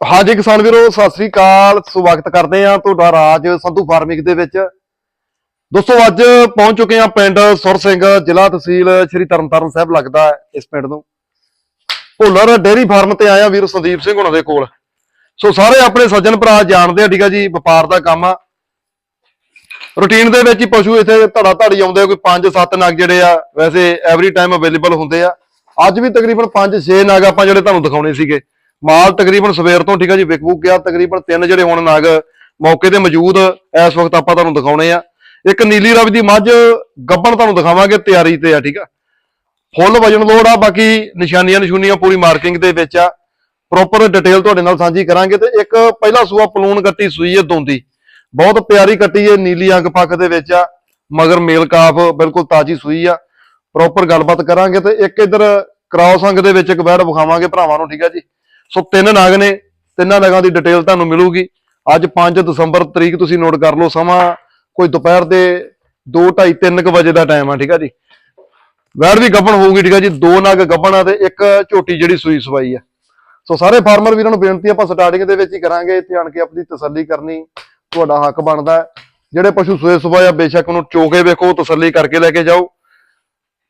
ਹਾਂਜੀ ਕਿਸਾਨ ਵੀਰੋ, ਸਤਿ ਸ੍ਰੀ ਅਕਾਲ। ਸਵਾਗਤ ਕਰਦੇ ਆ ਤੁਹਾਡਾ ਰਾਜ ਸੰਧੂ ਫਾਰਮਿੰਗ ਦੇ ਵਿੱਚ। ਦੋਸਤੋ, ਅੱਜ ਪਹੁੰਚ ਚੁੱਕੇ ਆ ਪਿੰਡ ਸੁਰ ਸਿੰਘ, ਜ਼ਿਲ੍ਹਾ ਤਹਿਸੀਲ ਸ੍ਰੀ ਤਰਨਤਾਰਨ ਸਾਹਿਬ ਲੱਗਦਾ ਹੈ ਇਸ ਪਿੰਡ ਨੂੰ। ਭੁੱਲਰ ਡੇਅਰੀ ਫਾਰਮ ਤੇ ਆਇਆ ਵੀਰ ਸੰਦੀਪ ਸਿੰਘ ਹੁਣਾਂ ਦੇ ਕੋਲ। ਸੋ ਸਾਰੇ ਆਪਣੇ ਸੱਜਣ ਭਰਾ ਜਾਣਦੇ ਆ, ਠੀਕ ਆ ਜੀ, ਵਪਾਰ ਦਾ ਕੰਮ ਆ। ਰੂਟੀਨ ਦੇ ਵਿੱਚ ਹੀ ਪਸ਼ੂ ਇੱਥੇ ਧੜਾ ਧੜੀ ਆਉਂਦੇ ਆ, ਕੋਈ 5-7 ਨਗ ਜਿਹੜੇ ਆ, ਵੈਸੇ ਐਵਰੀ ਟਾਈਮ ਅਵੇਲੇਬਲ ਹੁੰਦੇ ਆ। ਅੱਜ ਵੀ ਤਕਰੀਬਨ 5-6 ਨਗ ਆਪਾਂ ਜਿਹੜੇ ਤੁਹਾਨੂੰ ਦਿਖਾਉਣੇ ਸੀਗੇ। ਮਾਲ ਤਕਰੀਬਨ ਸਵੇਰ ਤੋਂ, ਠੀਕ ਆ ਜੀ, ਵਿਕ ਵੁਕ ਗਿਆ, ਤਕਰੀਬਨ ਤਿੰਨ ਜਿਹੜੇ ਹੁਣ ਨਾਗ ਮੌਕੇ ਤੇ ਮੌਜੂਦ, ਇਸ ਵਕਤ ਆਪਾਂ ਤੁਹਾਨੂੰ ਦਿਖਾਉਣੇ ਆ। ਇੱਕ ਨੀਲੀ ਰਵੀ ਦੀ ਮੱਝ, ਗੱਬਣ ਤੁਹਾਨੂੰ ਦਿਖਾਵਾਂਗੇ, ਤਿਆਰੀ ਤੇ ਆ, ਠੀਕ ਆ। ਫੁੱਲ ਵਜਣ ਲੋੜ ਆ, ਬਾਕੀ ਨਿਸ਼ਾਨੀਆਂ ਨਿਸ਼ੂਨੀਆਂ ਪੂਰੀ ਮਾਰਕਿੰਗ ਦੇ ਵਿੱਚ ਆ। ਪ੍ਰੋਪਰ ਡਿਟੇਲ ਤੁਹਾਡੇ ਨਾਲ ਸਾਂਝੀ ਕਰਾਂਗੇ ਤੇ ਇੱਕ ਪਹਿਲਾ ਸੂਆ ਪਲੂਨ ਕੱਟੀ ਸੂਈ ਹੈ ਦੋਂਦੀ। ਬਹੁਤ ਪਿਆਰੀ ਕੱਟੀ ਹੈ ਨੀਲੀ ਅੰਗ ਪੱਖ ਦੇ ਵਿੱਚ ਆ, ਮਗਰ ਮੇਲ ਕਾਫ ਬਿਲਕੁਲ ਤਾਜੀ ਸੂਈ ਆ। ਪ੍ਰੋਪਰ ਗੱਲਬਾਤ ਕਰਾਂਗੇ ਤੇ ਇੱਕ ਇਧਰ ਕ੍ਰਾਸ ਅੰਗ ਦੇ ਵਿੱਚ ਇੱਕ ਬੈੜ ਵਿਖਾਵਾਂਗੇ ਭਰਾਵਾਂ ਨੂੰ, ਠੀਕ ਆ ਜੀ। ਸੋ ਤਿੰਨ ਨਗ ਨੇ, ਤਿੰਨਾਂ ਨਗਾਂ ਦੀ ਡਿਟੇਲ ਤੁਹਾਨੂੰ ਮਿਲੂਗੀ। ਅੱਜ 5 ਦਸੰਬਰ ਤਰੀਕ ਤੁਸੀਂ ਨੋਟ ਕਰ ਲਓ ਸਮਾਂ। ਕੋਈ ਦੁਪਹਿਰ ਦੇ 2:30 3 ਵਜੇ ਦਾ ਟਾਈਮ ਆ, ਠੀਕ ਆ ਜੀ? ਵੈੜ ਵੀ ਗੱਭਣ ਹੋਊਗੀ, ਠੀਕ ਆ ਜੀ? ਦੋ ਨਗ ਗੱਭਣ ਆ ਤੇ ਇੱਕ ਝੋਟੀ ਜਿਹੜੀ ਸੂਈ ਸਵਾਈ ਆ। ਸੋ ਸਾਰੇ ਫਾਰਮਰ ਵੀਰਾਂ ਨੂੰ ਬੇਨਤੀ ਆਪਾਂ ਸਟਾਰਟਿੰਗ ਦੇ ਵਿੱਚ ਹੀ ਕਰਾਂਗੇ। ਇੱਥੇ ਆਣ ਕੇ ਆਪਣੀ ਤਸੱਲੀ ਕਰਨੀ ਤੁਹਾਡਾ ਹੱਕ ਬਣਦਾ। ਜਿਹੜੇ ਪਸ਼ੂ ਸੂਏ ਸੁਬਾ ਜਾਂ ਬੇਸ਼ੱਕ ਉਹਨੂੰ ਚੋਕੇ ਵੇਖੋ, ਤਸੱਲੀ ਕਰਕੇ ਲੈ ਕੇ ਜਾਓ।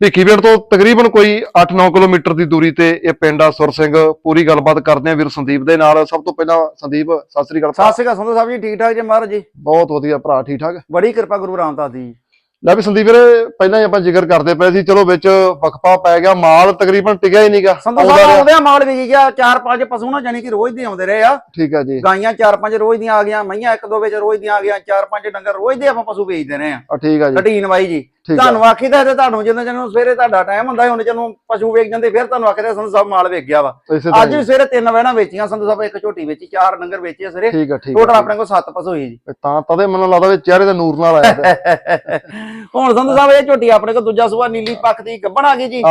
ਭਿੱਖੀਵਿੰਡ ਤੋਂ ਤਕਰੀਬਨ ਕੋਈ 8-9 ਕਿਲੋਮੀਟਰ ਦੀ ਦੂਰੀ ਤੇ ਇਹ ਪਿੰਡ ਆ ਸੁਰ ਸਿੰਘ। ਪੂਰੀ ਗੱਲਬਾਤ ਕਰਦੇ ਆ ਵੀਰ ਸੰਦੀਪ ਦੇ ਨਾਲ। ਸਭ ਤੋਂ ਪਹਿਲਾਂ ਸੰਦੀਪ ਸਤਿ ਸ੍ਰੀ ਅਕਾਲ ਸਤਿ ਸ਼੍ਰੀ ਅਕਾਲ ਸੰਧੂ ਸਾਹਿਬ ਜੀ ਠੀਕ ਠਾਕ ਜੀ ਮਹਾਰਾਜ ਜੀ? ਬਹੁਤ ਵਧੀਆ ਭਰਾ ਠੀਕ ਠਾਕ ਬੜੀ ਕਿਰਪਾ ਗੁਰੂ ਰਾਮਦਾਸ ਦੀ। ਲੈ ਵੀ ਸੰਦੀਪ ਵੀਰੇ ਪਹਿਲਾਂ ਹੀ ਆਪਾਂ ਜ਼ਿਕਰ ਕਰਦੇ ਪਏ ਸੀ ਚਲੋ ਵਿੱਚ ਵਕਫਾ ਪੈ ਗਿਆ ਮਾਲ ਤਕਰੀਬਨ ਟਿਕਿਆ ਹੀ ਨਹੀਂਗਾ ਸੰਧੂ ਸਾਹਿਬ ਆਉਂਦੇ ਆ ਮਾਲ ਵੀ ਗਿਆ ਚਾਰ ਪੰਜ ਪਸ਼ੂ ਨਾ ਜਾਨੀ ਕਿ ਰੋਜ਼ ਦੇ ਆਉਂਦੇ ਰਹੇ ਆ। ਠੀਕ ਹੈ ਜੀ। ਗਾਈਆਂ ਚਾਰ ਪੰਜ ਰੋਜ਼ ਦੀਆਂ ਆ ਗਈਆਂ ਮਈਆਂ ਇੱਕ ਦੋ ਵਿੱਚ ਰੋਜ਼ ਦੀਆਂ ਆ ਗਈਆਂ ਚਾਰ ਪੰਜ ਡੰਗਰ ਰੋਜ਼ ਦੇ ਆਪਾਂ ਪਸ਼ੂ ਵੇਚਦੇ ਰਹੇ ਆ। ਆ ਠੀਕ ਹੈ ਜੀ। ਕਟੀਨ ਬਾਈ ਜੀ ਤੁਹਾਨੂੰ ਆਖੀਦਾ ਤੇ ਤੁਹਾਨੂੰ ਜਦੋਂ ਜਦੋਂ ਸਵੇਰੇ ਤੁਹਾਡਾ ਟਾਈਮ ਹੁੰਦਾ ਹੁਣ ਜਦੋਂ ਪਸ਼ੂ ਵੇਚ ਜਾਂਦੇ ਫਿਰ ਤੁਹਾਨੂੰ ਆਖਦੇ ਸੰਧੂ ਸਾਹਿਬ ਮਾਲ ਵੇਚ ਗਿਆ ਵਾ। ਅੱਜ ਵੀ ਸਵੇਰੇ ਤਿੰਨ ਵਹਿਣਾ ਵੇਚੀਆਂ ਸੰਧੂ ਸਾਹਿਬ ਇੱਕ ਝੋਟੀ ਵੇਚੀ ਚਾਰ ਡੰਗਰ ਵੇਚੇ ਸਵੇਰੇ। ਟੋਟਲ ਆਪਣੇ ਕੋਲ ਸੱਤ ਪਸ਼ੂ ਹੋਈ ਜੀ। ਤਾਂ ਤਦੇ ਮੈਨੂੰ ਲੱਗਦਾ ਵੀ ਚਿਹਰੇ ਤੇ ਨੂਰ ਨਾਲ ਆਇਆ ਹੁਣ ਸੰਧੂ ਸਾਹਿਬ ਇਹ ਝੋਟੀ ਆਪਣੇ ਕੋਲ ਦੂਜਾ ਸੂਆ ਨੀਲੀ ਪੱਖ ਦੀ ਗੱਬਣ ਆ ਗਈ ਜੀ।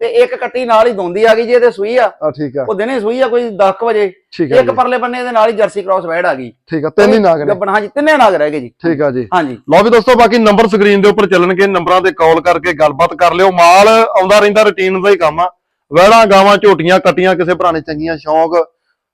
ਤੇ ਇੱਕ ਕੱਟੀ ਨਾਲ ਹੀ ਦੋਂਦੀ ਆ ਗਈ ਜੀ ਇਹਦੇ ਸੂਈ ਆ। ਆ ਠੀਕ ਹੈ ਉਹ ਦਿਨੇ ਸੂਈ ਆ ਕੋਈ 10 ਵਜੇ। ਠੀਕ ਇੱਕ ਜੀ। ਪਰਲੇ ਬੰਨੇ ਦੇ ਨਾਲ ਹੀ ਜਰਸੀ ਕ੍ਰਾਸ ਵੈੜ ਆ ਗਈ। ਠੀਕ ਹੈ ਤਿੰਨ ਹੀ ਨਾਗ ਨੇ। ਗੱਬਣ ਹਾਂਜੀ ਤਿੰਨੇ ਨਾਗ ਰਹਿ ਗਏ ਜੀ। ਠੀਕ ਹੈ ਜੀ। ਹਾਂਜੀ। ਲਓ ਵੀ ਦੋਸਤੋ ਬਾਕੀ ਨੰਬਰ ਸਕਰੀਨ ਦੇ ਉੱਪਰ ਚੱਲਣਗੇ ਨੰਬਰਾਂ ਤੇ ਕਾਲ ਕਰਕੇ ਗੱਲਬਾਤ ਕਰ ਲਿਓ। ਮਾਲ ਆਉਂਦਾ ਰਹਿੰਦਾ ਰੁਟੀਨ ਦਾ ਹੀ ਕੰਮ ਆ। ਵਹਿੜਾਂ ਗਾਵਾਂ ਝੋਟੀਆਂ ਕੱਟੀਆਂ ਕਿਸੇ ਭਰਾ ਨੇ ਚੰਗੀਆਂ ਸ਼ੌਂਕ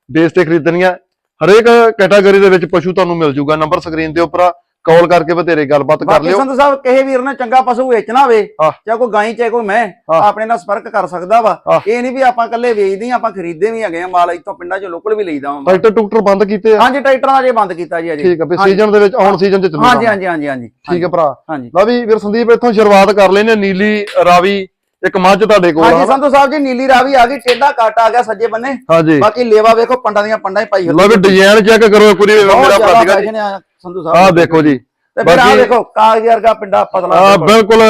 ਬੇਸ ਤੇ ਖਰੀਦਣੀਆਂ। ਹਰੇਕ ਕੈਟਾਗਰੀ ਦੇ ਵਿੱਚ ਪਸ਼ੂ ਤੁਹਾਨੂੰ ਮਿਲ ਜੂਗਾ। ਨੰਬਰ ਸਕਰੀਨ ਦੇ ਉੱਪਰ ਕਾਲ ਕਰਕੇ ਬਥੇਰੇ ਗੱਲਬਾਤ ਕਰ ਬਾਕੀ ਲਿਓ। ਸੰਧੂ ਸਾਹਿਬ ਕਿਸੇ ਵੀਰ ਨੇ ਚੰਗਾ ਪਸ਼ੂ ਵੇਚਣਾ ਹੋਵੇ ਆਹ। ਚਾਹੇ ਕੋਈ ਗਾਈ ਚਾਹੇ ਕੋਈ ਮੈਂ। ਆਪਣੇ ਨਾਲ ਸੰਪਰਕ ਕਰ ਸਕਦਾ ਵਾ। ਇਹ ਨਹੀਂ ਵੀ ਆਪਾਂ ਇਕੱਲੇ ਵੇਚਦੇ ਹਾਂ ਆਪਾਂ ਖਰੀਦਦੇ ਵੀ ਹੈਗੇ ਆ ਮਾਲ ਇੱਥੋਂ ਪਿੰਡਾਂ ਚੋਂ ਲੋਕਲ ਵੀ ਲਈਦਾ ਵਾ ਟਰੈਕਟਰ ਟੁਕਟਰ ਬੰਦ ਕੀਤੇ ਆ? ਹਾਂਜੀ ਟਰੈਕਟਰਾਂ ਦਾ ਜੇ ਬੰਦ ਕੀਤਾ ਜੀ ਅਜੇ। ਠੀਕ ਹੈ ਵੀ। ਸੀਜ਼ਨ ਦੇ ਵਿੱਚ ਆਉਣ ਸੀਜ਼ਨ ਚ ਚੱਲੂਗਾ। ਹਾਂਜੀ ਹਾਂਜੀ ਹਾਂਜੀ ਹਾਂਜੀ। ਠੀਕ ਹੈ ਭਰਾ। ਹਾਂਜੀ। ਲਓ ਵੀ ਵੀਰ ਸੰਦੀਪ ਇੱਥੋਂ ਸ਼ੁਰੂਆਤ ਕਰ ਲੈਨੇ ਨੀਲੀ ਰਾਵੀ ਇੱਕ ਮੱਝ ਤੁਹਾਡੇ ਕੋਲ ਹਾਂਜੀ ਆ। ਸੰਧੂ ਸਾਹਿਬ ਜੀ ਨੀਲੀ ਰਾਵੀ ਆ ਗਈ ਟੇਡਾ ਕੱਟ ਆ ਗਿਆ ਸੱਜੇ ਬੰਨੇ। ਹਾਂਜੀ। ਬਾਕੀ ਲੇਵਾ ਵੇਖੋ ਪੰਡਾਂ ਦੀਆਂ ਪੰਡਾਂ ਹੀ ਪਾਈ ਲਓ ਵੀ ਡਿਜ਼ਾਈਨ ਚੈੱਕ ਕਰੋ ਬਹੁਤ ਮੇਰਾ ਭਰਾ ਜੀ ਆ। ਸੰਧੂ ਸਾਹਿਬ ਆਹ ਦੇਖੋ ਜੀ। ਤੇ ਫਿਰ ਆਹ ਬਾਕੀ- ਦੇਖੋ ਕਾਗਜ਼ ਵਰਗਾ ਪਿੰਡਾ ਪਤਲਾ ਆ ਬਿਲਕੁਲ। ਬਿਲਕੁਲ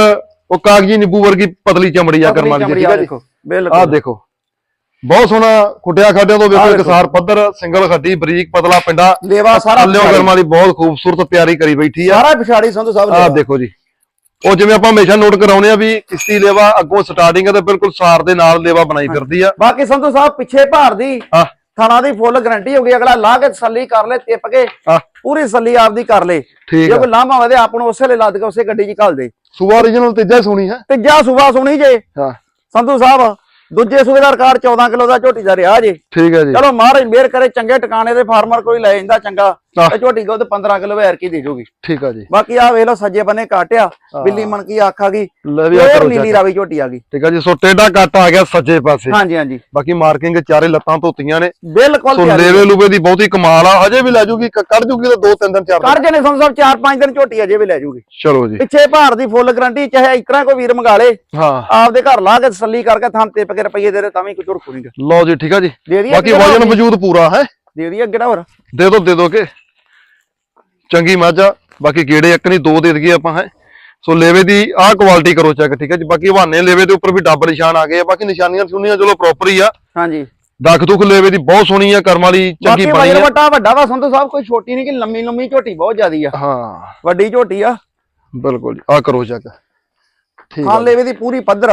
ਉਹ ਕਾਗਜੀ ਨਿੰਬੂ ਵਰਗੀ ਪਤਲੀ ਚਮੜੀ ਆ ਕਰਮ ਵਾਲੀ ਚਮੜੀ ਠੀਕ ਆ ਹੈ ਜੀ? ਦੇਖੋ ਆਹ ਬਿਲਕੁਲ ਦੇਖੋ। ਬਹੁਤ ਸੋਹਣਾ ਖੁੱਟਿਆ ਖਾਡਿਆਂ ਤੋਂ ਆਹ ਵੇਖੋ ਦੇਖੋ। ਪੱਧਰ ਸਿੰਗਲ ਖੱਡੀ ਬਰੀਕ ਪਤਲਾ ਪਿੰਡਾ। ਲੇਵਾ ਸਾਰਾ ਥੱਲਿਓ ਕਰਮ ਵਾਲੀ ਬਹੁਤ ਖੂਬਸੂਰਤ ਤਿਆਰੀ ਕਰੀ ਬੈਠੀ ਆ। ਸਾਰਾ ਪਿਛਾੜੀ ਸੰਧੂ ਸਾਹਿਬ ਆਹ ਲੇਵਾ। ਦੇਖੋ ਜੀ। ਉਹ ਜਿਵੇਂ ਆਪਾਂ ਹਮੇਸ਼ਾ ਨੋਟ ਕਰਾਉਨੇ ਆ ਵੀ ਕਿਸ਼ਤੀ ਲੇਵਾ ਅੱਗੋਂ ਸਟਾਰਟਿੰਗ ਤੇ ਬਿਲਕੁਲ ਸਾਰ ਦੇ ਨਾਲ ਲੇਵਾ ਬਣਾਈ ਫਿਰਦੀ ਆ। ਬਾਕੀ ਸੰਧੂ ਸਾਹਿਬ ਪਿੱਛੇ ਭਾਰ ਦੀ ਆਹ ਥਣਾ ਦੀ ਫੁੱਲ ਗਾਰੰਟੀ ਹੋ ਗਈ ਅਗਲਾ ਲਾ ਕੇ ਤਸੱਲੀ ਕਰ ਲੈ ਟਿਪ ਕੇ ਪੂਰੀ ਤਸੱਲੀ ਆਪਦੀ ਕਰ ਲੈ। ਜੇ ਕੋਈ ਲਾਮਾ ਵਧੇ ਆਪ ਨੂੰ ਉਸੇ ਵੇਲੇ ਲੱਦ ਕੇ ਉਸੇ ਗੱਡੀ 'ਚ ਘੱਲ ਦੇ। ਸੁਬਾ origignal ਤੀਜਾ ਸੁਣੀ ਹੈ। ਤੀਜਾ ਸੂਬਾ ਸੁਣੀ ਜੇ। ਹਾਂ। ਸੰਧੂ ਸਾਹਿਬ ਦੂਜੇ ਸੂਬੇ ਦਾ ਰਿਕਾਰਡ 14 ਕਿਲੋ ਦਾ ਝੋਟੀ ਦਾ ਰਿਹਾ ਜੇ। ਠੀਕ ਹੈ ਜੀ। ਚਲੋ ਮਹਾਰਾਜ ਮਿਹਰ ਕਰੇ ਚੰਗੇ ਟਿਕਾਣੇ ਦੇ ਫਾਰਮਰ ਕੋਈ ਲੈ ਜਾਂਦਾ ਚੰਗਾ। ਤੇ ਝੋਟੀ ਦੁੱਧ 15 ਕਿਲੋ ਵੈਰ ਕੀ ਦੇ ਜੂਗੀ। ਠੀਕ ਆ ਜੀ। ਬਾਕੀ ਆ ਵੇਖ ਲਓ ਸੱਜੇ ਬੰਨੇ ਕਾਟਿਆ ਬਿੱਲੀ ਮਣਕੀ ਅੱਖ ਆ ਗਈ ਕਰੋ ਨੀਲੀ। ਰਾਵੀ ਝੋਟੀ ਆ ਗਈ। ਠੀਕ ਆ ਜੀ ਸੋ ਟੇਡਾ ਕੱਟ ਆ ਗਿਆ ਸੱਜੇ ਪਾਸੇ। ਹਾਂਜੀ ਹਾਂਜੀ। ਬਾਕੀ ਮਾਰਕਿੰਗ ਚਾਰੇ ਲੱਤਾਂ ਧੋਤੀਆਂ ਨੇ। ਬਿਲਕੁਲ ਸੋ ਲੇਵੇ ਲੂਵੇ ਦੀ ਬਹੁਤੀ ਕਮਾਲ ਆ ਹਜੇ ਵੀ ਲੈ ਜੂਗੀ ਕ- ਕੱਢ ਜੂਗੀ ਤਾਂ ਦੋ ਤਿੰਨ ਦਿਨ ਚਾਰ ਦਿਨ। ਕਰ ਜਨੇ ਸੰਧੂ ਸਾਹਿਬ 4-5 ਦਿਨ ਝੋਟੀ ਅਜੇ ਵੀ ਲੈ ਜੂਗੀ। ਚਲੋ ਜੀ। ਪਿੱਛੇ ਭਾਰ ਦੀ ਫੁੱਲ ਗਰੰਟੀ ਚਾਹੇ ਇਤਨਾ ਕੋਈ ਵੀਰ ਮੰਗਾ ਲੇ ਹਾਂ। ਆਪਦੇ ਘਰ ਲਾ ਕੇ ਤਸੱਲੀ ਕਰਕੇ ਥਾਂ ਟਿਪ ਕੇ ਰੁਪਈਏ ਦੇ ਦੇ ਤਾਂ ਵੀ ਕੁਝ ਨਹੀਂ ਲਓ ਜੀ ਠੀਕ ਆ ਜੀ। ਬਾਕੀ ਵਜਨ? ਵਜੂਦ ਪੂਰਾ ਹੈ? ਦੇ ਦਈਏ ਅੱਗੇ ਨਾ ਹੋਰ। ਦੇ ਦੋ ਦੇ ਦੋ ਕੇ। ਚੰਗੀ ਮੱਝ ਆ ਬਾਕੀ ਗੇੜੇ ਇੱਕ ਨਹੀਂ ਦੋ ਦੇ ਦਈਏ ਆਪਾਂ ਹੈ। ਸੋ ਲੇਵੇ ਦੀ ਆਹ ਕੁਆਲਿਟੀ ਕਰੋ ਚੈੱਕ ਠੀਕ ਹੈ ਜੀ। ਬਾਕੀ ਹਵਾਨੇ ਲੇਵੇ ਦੇ ਉੱਪਰ ਵੀ ਡੱਬ ਨਿਸ਼ਾਨ ਆ ਗਏ ਆ ਬਾਕੀ ਨਿਸ਼ਾਨੀਆਂ ਸੁਣੀਆਂ ਚਲੋ ਪ੍ਰੋਪਰ ਹੀ ਆ। ਹਾਂਜੀ। ਦੱਖ ਦੁੱਖ ਲੇਵੇ ਦੀ ਬਹੁਤ ਸੋਹਣੀ ਆ ਕਰਮ ਵਾਲੀ ਚੰਗੀ ਬਣੀ ਆ। ਵੱਟਾ ਵੱਡਾ ਵਾ ਸੰਧੂ ਸਾਹਿਬ ਕੋਈ ਛੋਟੀ ਨਹੀਂ ਕਿ ਲੰਮੀ ਲੰਮੀ ਝੋਟੀ ਬਹੁਤ ਜ਼ਿਆਦੀ ਆ। ਹਾਂ। ਵੱਡੀ ਝੋਟੀ ਆ। ਬਿਲਕੁਲ ਆ ਕਰੋ ਚੈੱਕ ਠੀਕ ਆ ਲੇਵੇ ਦੀ ਪੂਰੀ ਪੱਧਰ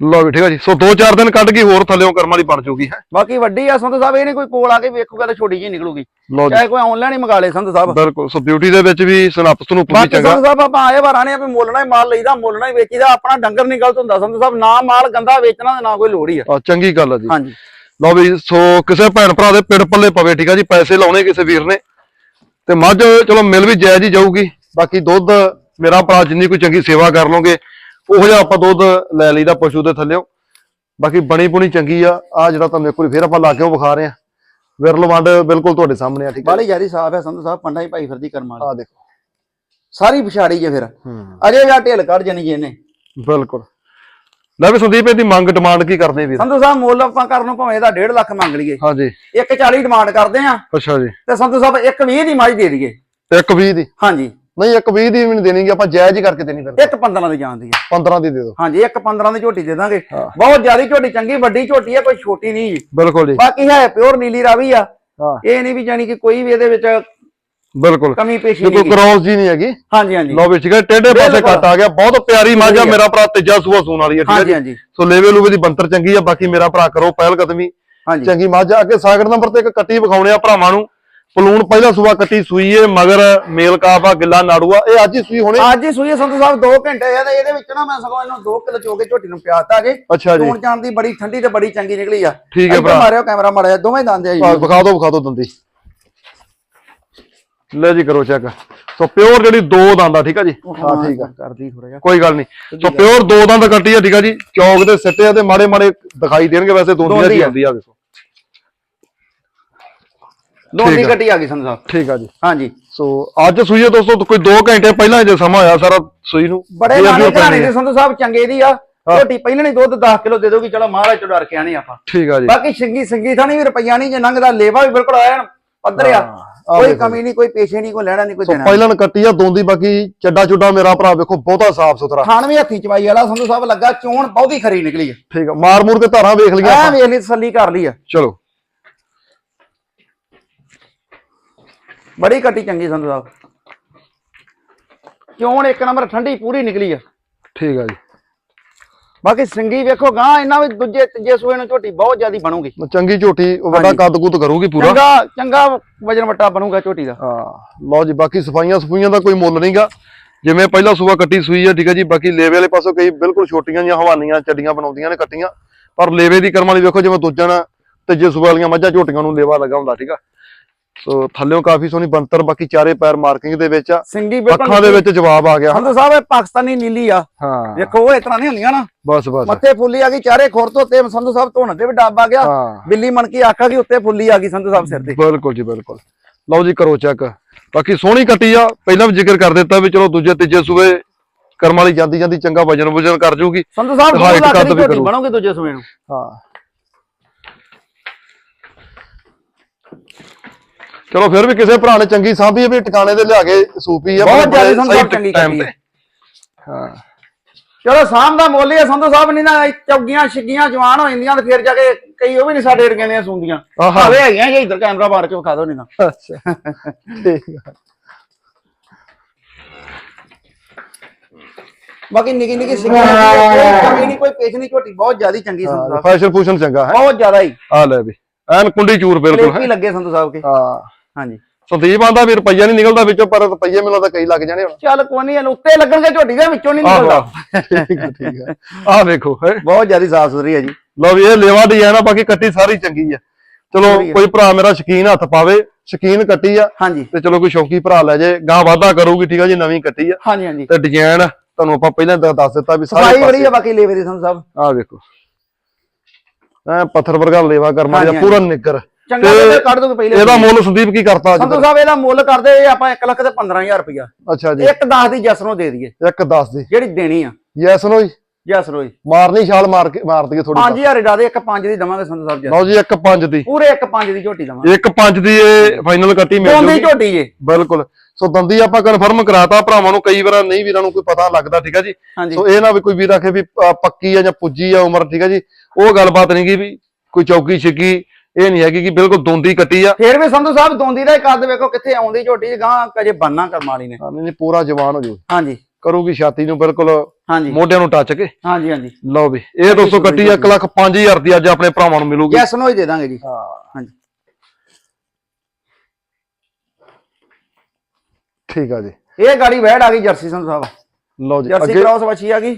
ਲਓ ਵੀ ਠੀਕ ਆ ਜੀ। ਸੋ 2-4 ਦਿਨ ਕੱਢ ਕੇ ਹੋਰ ਥੱਲੇੋਂ ਕਰਮ ਵਾਲੀ ਬਣ ਜੂਗੀ ਹੈ। ਬਾਕੀ ਵੱਡੀ ਆ ਸੰਧੂ ਸਾਹਿਬ ਇਹ ਨਹੀਂ ਕੋਈ ਕੋਲ ਆ ਕੇ ਵੇਖੂਗਾ ਤਾਂ ਛੋਟੀ ਜੀ ਨਿਕਲੂਗੀ। ਲਓ ਜੀ। ਚਾਹੇ ਕੋਈ ਆਨਲਾਈਨ ਹੀ ਮੰਗਾ ਲੇ ਸੰਧੂ ਸਾਹਿਬ। ਬਿਲਕੁਲ। ਸੋ ਬਿਊਟੀ ਦੇ ਵਿੱਚ ਵੀ ਸਨੱਪ ਸਨੂਪ ਵੀ ਬਾਕੀ ਚੰਗਾ। ਸੰਧੂ ਸਾਹਿਬ ਆਪਾਂ ਆਏ ਵਾਰ ਆਣੇ ਆ ਵੀ ਮੁੱਲਣਾ ਹੀ ਮਾਲ ਲਈਦਾ ਮੁੱਲਣਾ ਹੀ ਵੇਚੀਦਾ ਆਪਣਾ ਡੰਗਰ ਨਹੀਂ ਗਲਤ ਹੁੰਦਾ। ਸੰਧੂ ਸਾਹਿਬ ਨਾ ਮਾਲ ਗੰਦਾ ਵੇਚਣਾ ਤੇ ਨਾ ਕੋਈ ਲੋੜ ਹੀ ਆ। ਆ ਚੰਗੀ ਗੱਲ ਆ ਜੀ। ਹਾਂਜੀ। ਲਓ ਵੀ ਸੋ ਕਿਸੇ ਭੈਣ ਭਰਾ ਦੇ ਪਿੜ ਪੱਲੇ ਪਵੇ ਠੀਕ ਆ ਜੀ। ਪੈਸੇ ਲਾਉਣੇ ਕਿਸੇ ਵੀਰ ਨੇ। ਤੇ ਮੱਝ ਚਲੋ ਮਿਲ ਵੀ ਜਾਇਜ਼ ਹੀ ਜਾਊਗੀ। ਬਾਕੀ ਦੁੱਧ ਮੇਰਾ ਭਰਾ ਜਿੰਨੀ ਕੋਈ ਚੰਗੀ ਸੇਵਾ ਕਰ ਲਓਗੇ ਉਹੋ ਜਿਹਾ ਆਪਾਂ ਦੁੱਧ ਲੈ ਲਈਦਾ ਪਸ਼ੂ ਦੇ ਥੱਲੇੋਂ। ਬਾਕੀ ਬਣੀ ਪੁਣੀ ਚੰਗੀ ਆ। ਆ ਜਿਹੜਾ ਤੁਹਾਨੂੰ ਇੱਕ ਵਾਰੀ ਫੇਰ ਆਪਾਂ ਲਾ ਕੇ ਉਹ ਵਿਖਾ ਰਹੇ ਆ। ਵਿਰਲ ਵੰਡ ਬਿਲਕੁਲ ਤੁਹਾਡੇ ਸਾਹਮਣੇ ਆ ਠੀਕ ਆ? ਬਾਲੀ ਜਾਰੀ ਸਾਫ਼ ਹੈ ਸੰਧੂ ਸਾਹਿਬ ਪੰਡਾ ਹੀ ਭਾਈ ਫਿਰਦੀ ਕਰਮ ਵਾਲੀ। ਆ ਦੇਖੋ। ਸਾਰੀ ਪਛਾੜੀ ਜੇ ਫਿਰ। ਹੂੰ। ਅਜੇ ਜਾਂ ਢੇਲ ਕੱਢ ਜਣੀ ਜੇ ਇਹਨੇ। ਬਿਲਕੁਲ। ਲੈ ਵੀ ਸੰਦੀਪ ਇਹਦੀ ਮੰਗ ਡਿਮਾਂਡ ਕੀ ਕਰਦੇ ਵੀਰ? ਸੰਧੂ ਸਾਹਿਬ ਮੁੱਲ ਆਪਾਂ ਕਰਨ ਨੂੰ ਭਾਵੇਂ ਇਹਦਾ 1.5 ਲੱਖ ਮੰਗ ਲਈਏ। ਹਾਂਜੀ। 140 ਡਿਮਾਂਡ ਕਰਦੇ ਆ। ਅੱਛਾ ਜੀ। ਤੇ ਸੰਧੂ ਸਾਹਿਬ 120 ਦੀ ਮਾਈ ਦੇ ਦਈਏ। ਇੱਕ 20 ਦੀ। ਹਾਂਜੀ। ਨਹੀਂ ਇੱਕ 20 ਦੀ ਵੀ ਨਹੀਂ ਦੇਣੀ ਆਪਾਂ ਜਾਇਜ਼ ਹੀ ਕਰਕੇ ਦੇਣੀ ਫਿਰ। ਇੱਕ 15 ਦੀ ਜਾਂਦੀ ਹੈ 15 ਦੀ ਦੇ ਦਿਓ। ਹਾਂਜੀ ਇੱਕ 15 ਦੀ ਝੋਟੀ ਦੇ ਦਾਂਗੇ। ਬਹੁਤ ਜ਼ਿਆਦੀ ਝੋਟੀ ਚੰਗੀ ਵੱਡੀ ਝੋਟੀ ਹੈ ਕੋਈ ਛੋਟੀ ਨਹੀਂ ਜੀ। ਬਿਲਕੁਲ ਜੀ। ਬਾਕੀ ਹੈ ਪਿਓਰ ਨੀਲੀ ਰਾਵੀ ਆ। ਹਾਂ। ਇਹ ਨਹੀਂ ਵੀ ਜਾਨੀ ਕਿ ਕੋਈ ਵੀ ਇਹਦੇ ਵਿੱਚ ਬਿਲਕੁਲ। ਕਮੀ ਪੇਸ਼ੀ ਜੇ ਕੋਈ ਨਹੀਂ ਕ੍ਰੋਸ ਜੀ ਨਹੀਂ ਹੈਗੀ। ਹਾਂਜੀ ਹਾਂਜੀ। ਲਓ ਵੀ ਠੀਕ ਹੈ ਟੇਢੇ ਪਾਸੇ। ਕੱਟ ਆ ਗਿਆ। ਬਹੁਤ ਪਿਆਰੀ ਮੱਝ। ਮੇਰਾ ਭਰਾ ਤੀਜਾ ਸੂਆ ਸੂਣ ਵਾਲੀ ਹੈ ਠੀਕ ਹੈ ਜੀ। ਸੋ ਲੇਵੇ ਲੂਵੇ ਦੀ ਬੰਤਰ ਚੰਗੀ ਆ ਬਾਕੀ ਮੇਰਾ ਭਰਾ ਕਰੋ ਪਹਿਲ ਕਦਮੀ ਹਾਂਜੀ। ਚੰਗੀ ਮੱਝ ਆ ਅੱਗੇ ਸਾਗਰ ਨੰਬਰ ਤੇ ਇੱਕ ਕੱਟੀ ਵਿਖਾਉਣੇ ਆ ਭਰਾਵਾਂ ਨੂੰ। ਪਲੂਣ ਪਹਿਲਾ ਸੂਆ ਕੱਟੀ ਸੂਈ ਏ ਮਗਰ ਮੇਲ ਕਾਫਾ ਗਿੱਲਾ ਨਾੜੂਆ ਇਹ ਅੱਜ ਹੀ ਸੂਈ ਹੋਣੇ? ਅੱਜ ਹੀ ਸੂਈ ਸੰਧੂ ਸਾਹਿਬ 2 ਘੰਟੇ ਆ ਤੇ ਇਹਦੇ ਵਿੱਚ ਨਾ ਮੈਂ ਸਗੋਂ ਇਹਨੂੰ 2 ਕਿਲੋ ਚੋ ਕੇ ਝੋਟੀ ਨੂੰ ਪਿਆਤਾ ਜੇ। ਅੱਛਾ ਜੀ। ਚੋਣ ਜਾਣ ਦੀ ਬੜੀ ਠੰਡੀ ਤੇ ਬੜੀ ਚੰਗੀ ਨਿਕਲੀ ਆ। ਠੀਕ ਹੈ ਭਰਾ। ਮਾਰਿਓ ਕੈਮਰਾ ਮਾਰਿਆ ਦੋਵੇਂ ਦੰਦ ਆ ਜੀ। ਵਿਖਾ ਦਿਓ ਵਿਖਾ ਦਿਓ ਦੰਦੀ। ਲੈ ਜੀ ਕਰੋ ਚੈੱਕ ਸੋ ਪਿਓਰ ਜਿਹੜੀ ਦੋ ਦੰਦ ਆ ਠੀਕ ਆ ਜੀ? ਹਾਂ ਠੀਕ ਆ। ਕਰਦੀ ਥੋੜਾ ਜਿਹਾ। ਕੋਈ ਗੱਲ ਨਹੀਂ। ਸੋ ਪਿਓਰ ਦੋ ਦੰਦ ਕੱਟੀ ਆ ਠੀਕ ਆ ਜੀ? ਚੌਕ ਦੇ ਸਿੱਟੇ ਆ ਤੇ ਮਾੜੇ ਮਾੜੇ ਦਿਖਾਈ ਦੇਣਗੇ ਵੈਸੇ ਦੋਂਦੀ ਦੀ ਆ। ਆਉਂਦੀ ਆ ਵੇਖੋ ਦੋਂਦੀ ਠੀਕ ਆ। ਆ ਗਈ ਸੰਧੂ ਸਾਹਿਬ ਠੀਕ ਆ ਜੀ। ਹਾਂਜੀ। ਸੋ ਅੱਜ ਸੂਈ ਆ ਦੋਸਤੋ ਕੋਈ 2 ਘੰਟੇ ਪਹਿਲਾਂ ਜੇ ਸਮਾਂ ਹੋਇਆ ਸਾਰਾ ਸੂਈ ਨੂੰ ਬੜੇ ਮਾਣੇ ਘਰਾਣੇ ਦੇ ਆ। ਸੰਧੂ ਸਾਹਿਬ ਚੰਗੇ ਦੀ ਆ। ਝੋਟੀ ਪਹਿਲਾਂ ਨਹੀਂ ਦੁੱਧ 10 ਕਿਲੋ ਦੇ ਦੋਗੀ ਚਲੋ ਮਹਾਰਾਜ ਚੋਂ ਡਰ ਕੇ ਆਣੇ ਆਪਾਂ। ਠੀਕ ਆ ਜੀ। ਬਾਕੀ ਸਿੰਗੀ ਸਿੰਗੀ ਥਾਣੀ ਵੀ ਰੁਪਈਆ ਨਹੀਂ ਜੇ ਲੰਘਦਾ ਲੇਵਾ ਵੀ ਬਿਲਕੁਲ ਆਇਆ ਪੱਧਰ ਆ। ਕੋਈ ਕਮੀ ਨਹੀਂ ਕੋਈ ਪੇਸ਼ੇ ਨਹੀਂ ਕੋਈ ਲੈਣਾ ਨਹੀਂ ਕੋਈ ਦੇਣਾ ਪਹਿਲਾਂ ਕੱਟੀ ਆ ਦੋਂਦੀ ਬਾਕੀ ਚੱਡਾ ਚੁੱਡਾ ਮੇਰਾ ਭਰਾ ਵੇਖੋ ਬਹੁਤਾ ਸਾਫ਼ ਸੁਥਰਾ। ਖਾਣ ਵੀ ਹੱਥੀ ਚਵਾਈ ਵਾਲਾ ਸੰਧੂ ਸਾਹਿਬ ਲੱਗਾ ਚੋਣ ਬਹੁਤੀ ਖਰੀ ਨਿਕਲੀ ਆ। ਠੀਕ ਆ ਮਾਰ ਮੂਰ ਕੇ ਧਾਰਾਂ ਵੇਖ ਲਈਆਂ ਆਪਾਂ। ਵੇਖ ਲਈ ਤਸੱਲੀ ਕਰ ਲਈ ਆ। ਚਲੋ। ਬੜੀ ਕੱਟੀ ਚੰਗੀ ਸੰਧੂ ਸਾਹਿਬ। ਚੋਣ ਇੱਕ ਨੰਬਰ ਠੰਡੀ ਪੂਰੀ ਨਿਕਲੀ ਆ? ਠੀਕ ਆ ਜੀ। ਬਾਕੀ ਸਿੰਗੀ ਵੇਖੋ ਗਾਂ ਇਹਨਾਂ ਵੀ ਦੂਜੇ ਤੀਜੇ ਸੂਏ ਨੂੰ ਝੋਟੀ ਬਹੁਤ ਜ਼ਿਆਦੀ ਬਣੂਗੀ। ਚੰਗੀ ਝੋਟੀ ਵੱਡਾ। ਕੱਦ ਕੁੱਦ ਕਰੂਗੀ ਪੂਰਾ। ਚੰਗਾ ਚੰਗਾ ਵਜਨ ਵਟਾ ਬਣੂਗਾ ਝੋਟੀ ਦਾ। ਹਾਂ ਲਓ ਜੀ ਬਾਕੀ ਸਫਾਈਆਂ ਸਫੂਈਆਂ ਦਾ ਕੋਈ ਮੁੱਲ ਨਹੀਂਗਾ। ਜਿਵੇਂ ਪਹਿਲਾ ਸੂਆ ਕੱਟੀ ਸੂਈ ਹੈ ਠੀਕ ਹੈ ਜੀ ਬਾਕੀ ਲੇਵੇ ਵਾਲੇ ਪਾਸੋਂ ਕਈ ਬਿਲਕੁਲ ਛੋਟੀਆਂ ਜਿਹੀਆਂ ਹਵਾਨੀਆਂ ਚੱਡੀਆਂ ਬਣਾਉਂਦੀਆਂ ਨੇ ਕੱਟੀਆਂ। ਪਰ ਲੇਵੇ ਦੀ ਕਰਮ ਵਾਲੀ ਵੇਖੋ ਜਿਵੇਂ ਦੂਜਣ ਤੀਜੇ ਸੂਆ ਵਾਲੀਆਂ ਮੱਝਾਂ ਝੋਟੀਆਂ ਨੂੰ ਲੇਵਾ ਲੱਗਾ ਹੁੰਦਾ ਠੀਕ ਆ। ਸੋ ਥੱਲਿਓਂ ਕਾਫੀ ਸੋਹਣੀ ਬੰਤਰ ਬਾਕੀ ਚਾਰੇ ਪੈਰ ਮਾਰਕਿੰਗ ਦੇ ਵਿੱਚ ਆ। ਸਿੰਗੀ ਅੱਖਾਂ ਦੇ ਵਿੱਚ ਜਵਾਬ ਆ ਗਿਆ। ਸੰਧੂ ਸਾਹਿਬ ਇਹ ਪਾਕਿਸਤਾਨੀ ਨੀਲੀ ਆ। ਹਾਂ। ਵੇਖੋ ਉਹ ਇਸ ਤਰ੍ਹਾਂ ਨਹੀਂ ਹੁੰਦੀਆਂ ਨਾ। ਬਸ ਬਸ। ਮੱਥੇ ਫੁੱਲੀ ਆ ਗਈ ਚਾਰੇ ਖੁਰ ਤੋਂ ਤੇ ਸੰਧੂ ਸਾਹਿਬ ਧੋਣ ਤੇ ਵੀ ਡੱਬ ਆ ਗਿਆ। ਬਿੱਲੀ ਮਣ ਕੀ ਆਖਾ ਗਈ ਉੱਤੇ ਫੁੱਲੀ ਆ ਗਈ ਸੰਧੂ ਸਾਹਿਬ ਸਿਰ ਤੇ। ਬਿਲਕੁਲ ਜੀ ਬਿਲਕੁਲ। ਲਓ ਜੀ ਕਰੋ ਚੈੱਕ। ਬਾਕੀ ਸੋਹਣੀ ਕੱਟੀ ਆ। ਪਹਿਲਾਂ ਵੀ ਜ਼ਿਕਰ ਕਰ ਦਿੱਤਾ ਵੀ ਚਲੋ ਦੂਜੇ ਤੀਜੇ ਸੂਏ ਕਰਮ ਵਾਲੀ ਜਾਂਦੀ ਜਾਂਦੀ ਚੰਗਾ ਵਜਨ ਵਜਨ ਕਰ ਜੂਗੀ। ਸੰਧੂ ਸਾਹਿਬ ਦੋ ਲੱਖ ਕੱਦ ਦੀ ਵੀ ਕਰੂ। ਬਣੋਗੇ ਦੂਜੇ ਸੂਏ ਨੂੰ? ਹਾਂ। ਚਲੋ ਫਿਰ ਵੀ ਕਿਸੇ ਭਰਾ ਨੇ ਚੰਗੀ ਸਾਂਭੀ ਹੈ ਵੀ ਟਿਕਾਣੇ ਤੇ ਲਿਆ ਕੇ ਸੂਪੀ ਆ ਬਹੁਤ ਜ਼ਿਆਦਾ ਸੰਧੂ ਚੰਗੀ time ਕੱਟੀ ਤੇ। ਹਾਂ। ਚਲੋ ਸਾਮ ਦਾ ਮੁੱਲ ਹੀ ਸੰਧੂ ਸਾਹਿਬ ਨਹੀਂ ਨਾ ਚੌਗੀਆਂ ਛਿੱਗੀਆਂ ਜਵਾਨ ਹੋ ਜਾਂਦੀਆਂ ਤੇ ਫਿਰ ਜਾ ਕੇ ਕਈ ਉਹ ਵੀ ਨਹੀਂ ਸਾਡੇ ਵਰਗੇ ਦੀਆਂ ਸੁੰਦੀਆਂ ਆਹਾ। ਹਾਵੇ ਹੈਗੀਆਂ ਜੇ ਇੱਧਰ ਕੈਮਰਾ ਮਾਰ ਕੇ ਵਿਖਾ ਦਿਓ ਨਹੀਂ ਨਾ ਅੱਛਾ। ਠੀਕ ਆ। ਬਾਕੀ ਨਿੱਕੀ ਨਿੱਕੀ ਸਿੰਘਾਂ ਕਮੀ ਨਹੀਂ ਕੋਈ ਪੇਸ਼ ਨਹੀਂ ਝੋਟੀ ਬਹੁਤ ਜ਼ਿਆਦੀ ਚੰਗੀ ਸੰਧੂ ਸਾਹਿਬ। ਫੈਸ਼ਨ ਫੂਸ਼ਨ ਚੰਗਾ ਹੈ। ਬਹੁਤ ਜ਼ਿਆਦਾ ਹੀ। ਆ ਲੈ ਵੀ। ਐਨ ਕੁੰਡੀ ਚੂਰ ਬਿਲਕੁਲ ਹੈ। ਲੱਗੇ ਸੰਧੂ ਸਾਹਿਬ ਕੇ। ਹਾਂ। ਹਾਂਜੀ। ਸੰਦੀਪ ਆਂਦਾ ਵੀ ਰੁਪਈਆ ਨਹੀਂ ਨਿਕਲਦਾ ਵਿੱਚੋਂ ਪਰ ਰੁਪਈਏ ਮੈਨੂੰ ਤਾਂ ਕਈ ਲੱਗ ਜਾਣੇ ਹੁਣ। ਚੱਲ ਕੋਈ ਨਹੀਂ ਇਹਨੂੰ ਉੱਤੇ ਲੱਗਣਗੇ ਝੋਟੀ ਦੇ ਵਿੱਚੋਂ ਨਹੀਂ ਨਿਕਲਦਾ। ਆਹੋ ਠੀਕ ਵੇਖੋ ਹੈ। ਬਹੁਤ ਜ਼ਿਆਦਾ ਸਾਫ਼ ਸੁਥਰੀ ਹੈ ਜੀ। ਲਓ ਵੀ ਇਹ ਲੇਵਾ ਡਿਜ਼ਾਈਨ ਆ ਬਾਕੀ ਕੱਟੀ ਸਾਰੀ ਚੰਗੀ ਆ। ਚਲੋ। ਕੋਈ ਭਰਾ ਮੇਰਾ ਸ਼ਕੀਨ ਹੱਥ ਪਾਵੇ ਸ਼ਕੀਨ ਕੱਟੀ ਆ। ਹਾਂਜੀ। ਤੇ ਚਲੋ ਕੋਈ ਸ਼ੌਕੀ ਭਰਾ ਲੈ ਜੇ ਗਾਂ ਵਾਧਾ ਕਰੂਗੀ ਠੀਕ ਆ ਜੀ ਨਵੀਂ ਕੱਟੀ ਆ। ਹਾਂਜੀ ਹਾਂਜੀ। ਤੇ ਡਿਜ਼ਾਈਨ ਤੁਹਾਨੂੰ ਆਪਾਂ ਪਹਿਲਾਂ ਦੱਸ ਦਿੱਤਾ ਵੀ ਸਾਰੇ ਬੜੀ ਪਾਸੇ। ਬਾਕੀ ਲੇਵੇ ਦੀ ਸੰਧੂ ਸਾਹਿਬ ਆ ਵੇਖੋ। ਐ ਪੱਥਰ ਵਰਗਾ ਲੇਵਾ ਕਰਮਾ ਜਿਹਾ ਪੂਰਾ ਨਿੱਕਰ ਚੰਗਾ ਤੇ ਕੱਢ ਦੋਗੇ ਪਹਿਲੇ ਇਹਦਾ ਮੁੱਲ ਸੰਦੀਪ ਕੀ ਕਰਤਾ ਅੱਜ ਸੰਧੂ ਸਾਹਿਬ ਇਹਦਾ ਮੁੱਲ ਕਰਦੇ ਆਪਾਂ 1 ਲੱਖ ਤੇ 15000 ਰੁਪਇਆ ਅੱਛਾ ਜੀ। ਇੱਕ 10 ਦੀ ਜਸ ਨੂੰ ਦੇ ਦਈਏ। ਇੱਕ 10 ਦੀ। ਜਿਹੜੀ ਦੇਣੀ ਆ। ਯੈਸ ਨੋ ਜੀ ਜਸ ਰੋਈ ਮਾਰਨੀ ਛਾਲ ਮਾਰ ਕੇ ਮਾਰ ਦਈਏ ਥੋੜੀ 5000 ਡਾ ਦੇ ਇੱਕ 5 ਦੀ ਦਵਾਂਗੇ ਸੰਧੂ ਸਾਹਿਬ ਜਸ ਲਓ ਜੀ ਇੱਕ 5 ਦੀ। ਪੂਰੇ ਇੱਕ 5 ਦੀ ਝੋਟੀ ਦਵਾਂਗੇ। ਇੱਕ 5 ਦੀ ਇਹ ਫਾਈਨਲ ਕੱਟੀ ਮਿਲ ਦੋਂਦੀ ਜੂਗੀ। ਝੋਟੀ ਜੇ। ਬਿਲਕੁਲ। ਸੋ ਦੰਦੀ ਆਪਾਂ ਕਨਫਰਮ ਕਰਾਤਾ ਭਰਾਵਾਂ ਨੂੰ ਕਈ ਵਾਰ ਨਹੀਂ ਵੀਰਾਂ ਨੂੰ ਕੋਈ ਪਤਾ ਲੱਗਦਾ ਠੀਕ ਹੈ ਜੀ? ਹਾਂਜੀ। ਸੋ ਇਹ ਨਾ ਵੀ ਕੋਈ ਵੀਰ ਆਖੇ ਵੀ ਅ, ਪੱਕੀ ਆ ਜਾਂ ਪੁੱਜੀ ਆ ਉਮਰ ਠੀਕ ਹੈ ਜੀ? ਉਹ ਗੱਲਬਾਤ ਨਹੀਂ ਗੀ ਵੀ ਕੋਈ ਚੌਕੀ ਛਿੱਕੀ ਇਹ ਨਹੀਂ ਹੈਗੀ ਕਿ ਬਿਲਕੁਲ ਦੋਂਦੀ ਕੱਟੀ ਆ। ਫੇਰ ਵੀ ਸੰਧੂ ਸਾਹਿਬ ਦੋਂਦੀ ਦਾ ਹੀ ਕੱਦ ਵੇਖੋ ਕਿੱਥੇ ਆਉਂਦੀ ਝੋਟੀ ਗਾਂ ਕਜੇ ਬੰਨਾ ਕਰਮਾਲੀ ਨੇ। ਨਹੀਂ ਨਹੀਂ ਪੂਰਾ ਜਵਾਨ ਹੋ ਜੂ ਹਾਂਜੀ। ਕਰੂਗੀ ਛਾਤੀ ਨੂੰ ਬਿਲਕੁਲ ਹਾਂਜੀ। ਮੋਢਿਆਂ ਨੂੰ ਟੱਚ ਕੇ। ਹਾਂਜੀ ਹਾਂਜੀ। ਲਓ ਵੀ ਇਹ ਦੋਸਤੋ ਕੱਟੀ 1 ਲੱਖ 5000 ਦੀ ਅੱਜ ਆਪਣੇ ਭਰਾਵਾਂ ਨੂੰ ਮਿਲੂਗੀ। ਜੈਸ ਨੂੰ ਹੀ ਦੇ ਦਾਂਗੇ ਜੀ। ਹਾਂ। ਹਾਂਜੀ। ਠੀਕ ਆ ਜੀ। ਇਹ ਗਾੜੀ ਵੈੜ ਆ ਗਈ ਜਰਸੀ ਸੰਧੂ ਸਾਹਿਬ। ਲਓ ਜੀ ਜਰਸੀ ਕ੍ਰਾਸ ਵੱਛੀ ਆ ਗਈ।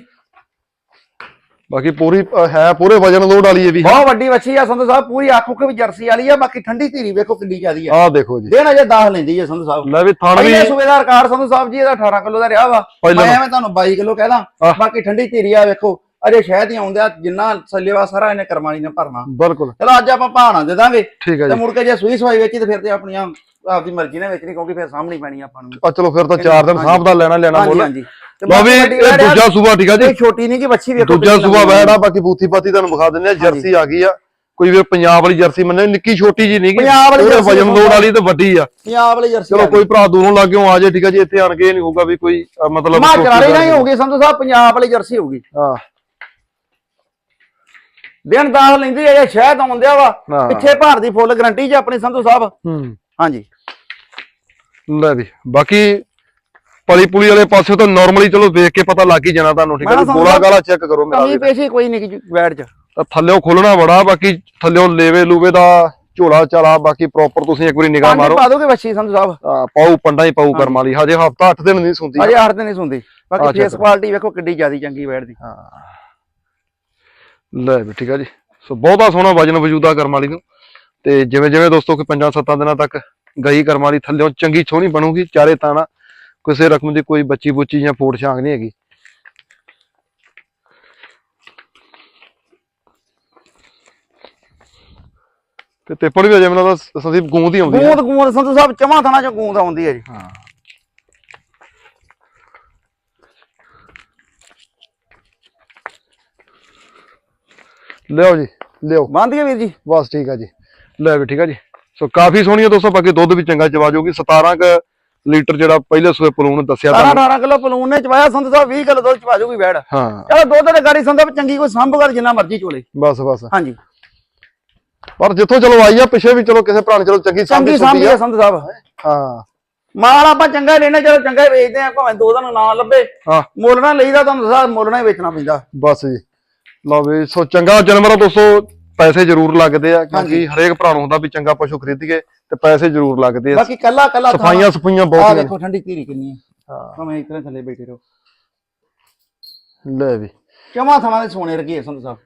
ਬਾਕੀ ਪੂਰੀ ਅ, ਹੈ ਪੂਰੇ ਵਜਨ ਲੋਡ ਵਾਲੀ ਇਹ ਵੀ ਬਹੁਤ ਵੱਡੀ ਵੱਛੀ ਆ ਸੰਧੂ ਸਾਹਿਬ ਪੂਰੀ ਅੱਖ ਉੱਖ ਵੀ ਜਰਸੀ ਵਾਲੀ ਆ ਬਾਕੀ ਠੰਡੀ ਧੀਰੀ ਵੇਖੋ ਕਿੰਨੀ ਜ਼ਿਆਦੀ ਆ। ਆਹ ਦੇਖੋ ਜੀ। ਦੇਣ ਅਜੇ 10 ਲੈਂਦੀ ਹੈ ਸੰਧੂ ਸਾਹਿਬ। ਲੈ ਵੀ ਥਣ ਵੀ ਪਹਿਲੇ ਸੂਬੇਦਾਰ ਕਾਰ ਸੰਧੂ ਸਾਹਿਬ ਜੀ ਇਹਦਾ 18 ਕਿਲੋ ਦਾ ਰਿਹਾ ਵਾ। ਪਹਿਲਾਂ ਮੈਂ ਐਵੇਂ ਤੁਹਾਨੂੰ 22 ਕਿਲੋ ਕਹਿਦਾ ਆਹ। ਬਾਕੀ ਠੰਡੀ ਧੀਰੀ ਆ ਵੇਖੋ। ਅਜੇ ਸ਼ਹਿਦ ਹੀ ਆਉਂਦਾ ਜਿੰਨਾ ਸੱਲੇਵਾ ਸਾਰਾ ਇਹਨੇ ਕਰਮਾਲੀ ਨੇ ਭਰਨਾ। ਬਿਲਕੁਲ। ਚਲੋ ਅੱਜ ਆਪਾਂ ਭਾਣਾ ਦੇ ਦਾਂਗੇ। ਠੀਕ ਹੈ ਤੇ ਜੀ। ਮੁੜ ਕੇ ਜੇ ਸੂਈ ਸਵਾਈ ਵੇਚੀ ਤੇ ਫਿਰ ਤੇ ਆਪਣੀਆਂ ਆਪਦੀ ਮਰਜ਼ੀ ਨਾਲ ਵੇਚਣੀ ਕਿਉਂਕਿ ਫਿਰ ਸਾਹਮਣੀ ਪੈਣੀ ਆਪਾਂ ਨੂੰ। ਆ ਚਲੋ ਫਿਰ ਤਾਂ ਚਾਰ ਦਿਨ ਸਾਹਬ ਦਾ ਲੈਣਾ ਲੈਣਾ ਹਾਂਜੀ ਹਾਂਜੀ। ਲਓ ਵੀ ਬਾਕੀ ਵੱਡੀ ਇਹ ਵੈੜ ਆ, ਦੂਜਾ ਸੂਬਾ ਠੀਕ ਆ ਜੀ। ਇਹ ਛੋਟੀ ਨਹੀਂ ਕਿ ਬੱਚੀ ਵੇਖੋ ਦੂਜਾ ਕਿੰਨੀ ਸੂਬਾ ਲੰਮੀ ਵੈੜ ਆ ਬਾਕੀ ਬੂਥੀ ਪਾਤੀ ਤੁਹਾਨੂੰ ਵਿਖਾ ਦਿੰਦੇ ਆ ਜਰਸੀ ਆ ਗਈ ਆ। ਕੋਈ ਵੀ ਪੰਜਾਬ ਵਾਲੀ ਜਰਸੀ ਮੰਨੇ ਨਿੱਕੀ ਛੋਟੀ ਜੀ ਨਹੀਂ ਪੰਜਾਬ ਵਾਲੀ ਜਰਸੀ ਵਜਨ ਲੋਡ ਵਾਲੀ ਤੇ ਵੱਡੀ ਆ। ਪੰਜਾਬ ਵਾਲੀ ਜਰਸੀ ਚਲੋ ਕੋਈ ਭਰਾ ਦੂਰੋਂ ਲੱਗਿਓ ਆ ਜੇ ਠੀਕ ਆ ਜੀ ਇੱਥੇ ਆਣ ਕੇ ਇਹ ਨਹੀਂ ਹੋਊਗਾ ਵੀ ਕੋਈ ਅ, ਮਤਲਬ ਮਾ ਛੋਟੀ ਕਰਾਲੀ ਨਹੀਂ ਵੈੜ ਹੋਊਗੀ ਸੰਧੂ ਸਾਹਿਬ ਪੰਜਾਬ ਵਾਲੀ ਜਰਸੀ ਹੋਊਗੀ। ਹਾਂ। ਦਿਨ ਦਾਸ ਲੈਂਦੀ ਹੈ ਇਹ ਸ਼ਹਿਦ ਆਉਂਦਿਆ ਵਾ। ਹਾਂ। ਪਿੱਛੇ ਭਾਰ ਦੀ ਫੁੱਲ ਗਰੰਟੀ ਜੀ ਆਪਣੀ ਸੰਧੂ ਸਾਹਿਬ। ਹੂੰ। ਹਾਂਜੀ। ਲੈ ਵੀ ਬਾਕੀ ਪਲੀ ਪੁਲੀ ਵਾਲੇ ਪਾਸੇ ਤਾਂ ਨਾਰਮਲੀ ਚਲੋ ਵੇਖ ਕੇ ਪਤਾ ਲੱਗ ਹੀ ਜਾਣਾ ਤੁਹਾਨੂੰ ਠੀਕ ਹੈ ਜੀ। ਗੋਲਾ ਗਾਲਾ ਚੈੱਕ ਕਰੋ ਮੇਰਾ ਕਮੀ ਪੇਸ਼ੀ ਕੋਈ ਨਹੀਂ ਕਿ ਵੈੜ ਚ ਤਾਂ ਥੱਲਿਓ ਖੋਲਣਾ ਬੜਾ ਬਾਕੀ ਥੱਲਿਓ ਲੇਵੇ ਲੂਵੇ ਦਾ ਝੋਲਾ ਚਾਲਾ ਬਾਕੀ ਪ੍ਰੋਪਰ ਤੁਸੀਂ ਇੱਕ ਵਾਰੀ ਨਿਗਾਹ ਮਾਰੋ। ਪਾ ਦੋਗੇ ਬੱਚੀ ਸੰਧੂ ਸਾਹਿਬ? ਆ, ਪਾਉ ਪੰਡਾ ਹੀ ਪਾਉ ਕਰਮ ਵਾਲੀ। ਹਜੇ ਹਫਤਾ 8 ਦਿਨ ਨਹੀਂ ਸੁਣਦੀ ਅਜੇ ਹਰ ਦਿਨ ਨਹੀਂ ਸੁਣਦੀ ਬਾਕੀ ਫੇਸ ਕੁਆਲਿਟੀ ਵੇਖੋ ਕਿੱਡੀ ਜ਼ਿਆਦੀ ਚੰਗੀ ਦੀ। ਹਾਂ। ਲੈ ਵੀ ਠੀਕ ਆ ਜੀ। ਸੋ ਬਹੁਤਾ ਸੋਹਣਾ ਵਜਨ ਵਜੂਦਾ ਕਰਮ ਵਾਲੀ ਨੂੰ। ਤੇ ਜਿਵੇਂ ਜਿਵੇਂ ਦੋਸਤੋ ਕਿ ਪੰਜਾਂ ਸੱਤਾਂ ਦਿਨਾਂ ਤੱਕ ਗਈ ਕਰਮ ਵਾਲੀ ਥੱਲਿਓ ਚੰਗੀ ਸੋਹਣੀ ਬਣੂਗੀ ਚਾਰੇ ਤਾਣਾ। ਕਿਸੇ ਰਕਮ ਦੀ ਕੋਈ ਬੱਚੀ ਬੁੱਚੀ ਜਾਂ ਫੋੜ ਛਾਂਗ ਨਹੀਂ ਹੈਗੀ। ਤੇ ਤੇਪੜ ਵੀ ਅਜੇ ਮੈਨੂੰ ਲੱਗਦਾ ਸੰਦੀਪ ਗੂੰਦ ਹੀ ਆਉਂਦੀ ਹੈ ਗੂੰਦ ਗੂੰਦ ਸੰਧੂ ਸਾਹਿਬ ਚਵਾਂ ਥਾਣਾ ਚ ਗੂੰਦ ਆਉਂਦੀ ਹੈ ਜੀ। ਹਾਂ। ਲਿਓ ਜੀ ਲਿਓ ਬੰਦ ਵੀਰ ਜੀ? ਬਸ ਠੀਕ ਆ ਜੀ। ਲੈ ਵੀ ਠੀਕ ਆ ਜੀ। ਸੋ ਕਾਫੀ ਸੋਹਣੀ ਆ ਦੋਸਤੋ ਬਾਕੀ ਦੁੱਧ ਵੀ ਚੰਗਾ ਚਵਾ ਜਾਊਗੀ 17 ਕ ਲੀਟਰ ਜਿਹੜਾ ਪਹਿਲੇ ਸੂਏ ਪਲੂਣ ਦੱਸਿਆ 18 ਤੁਹਾਨੂੰ? 18 ਕਿਲੋ ਪਲੂਨ ਨੇ ਚਵਾਇਆ ਸੰਧੂ ਸਾਹਿਬ 20 ਕਿਲੋ ਦੁੱਧ ਚਵਾ ਜੂਗੀ ਵੈੜ ਹਾਂ। ਚਲੋ ਦੁੱਧ ਤੇ ਗਾੜੀ ਸਾਹਿਬ ਚੰਗੀ ਕੋਈ ਸੰਭ ਕਰ ਜਿੰਨਾ ਮਰਜ਼ੀ ਚੋਲੇ। ਬਸ ਬਸ। ਹਾਂਜੀ। ਪਰ ਜਿੱਥੋਂ ਚਲੋ ਆਈ ਆ ਪਿੱਛੇ ਵੀ ਚਲੋ ਕਿਸੇ ਭਰਾ ਨੇ ਚਲੋ ਚੰਗੀ ਚੰਗੀ ਸਾਂਭੀ ਸੰਭੀ ਹੈ ਆ। ਸੰਧੂ ਸਾਹਿਬ। ਹਾਂ। ਮਾਲ ਆਪਾਂ ਚੰਗਾ ਲੈਣਾ ਚਲੋ ਚੰਗਾ ਹੀ ਵੇਚਦੇ ਆ ਭਾਵੇਂ ਦੋ ਦਿਨ ਨਾ ਲੱਭੇ। ਹਾਂ। ਮੁੱਲ ਨਾ ਲਈਦਾ ਤੁਹਾਨੂੰ ਦੱਸਾਂ ਮੁੱਲ ਨਾ ਹੀ ਵੇਚਣਾ ਪੈਂਦਾ। ਬਸ ਜੀ। ਲਓ ਵੀ ਸੋ ਚੰਗਾ ਜਾਨਵਰ ਦੋਸਤੋ। ਪੈਸੇ ਜ਼ਰੂਰ ਲੱਗਦੇ ਆ ਕਿਉਂਕਿ ਹਰੇਕ ਭਰਾ ਨੂੰ ਹੁੰਦਾ ਵੀ ਚੰਗਾ ਪਸ਼ੂ ਖਰੀਦੀਏ ਤੇ ਪੈਸੇ ਜ਼ਰੂਰ ਲੱਗਦੇ ਆ। ਬਾਕੀ ਕੱਲਾ ਕੱਲਾ ਸਫਾਈਆਂ ਸਫਾਈਆਂ ਆ ਬਹੁਤ ਨੇ। ਵੇਖੋ ਠੰਡੀ ਧੀਰੀ ਕਿੰਨੀ ਹੈ। ਹਾਂ। ਭਾਵੇਂ ਇਤਨੇ ਥੱਲੇ ਬੈਠੇ ਰਹੋ। ਲੈ ਵੀ। ਚਮਾ ਥਾਂ ਦੇ ਸੋਨੇ ਰਗੀ ਹੈ ਸੰਧੂ ਸਾਹਿਬ।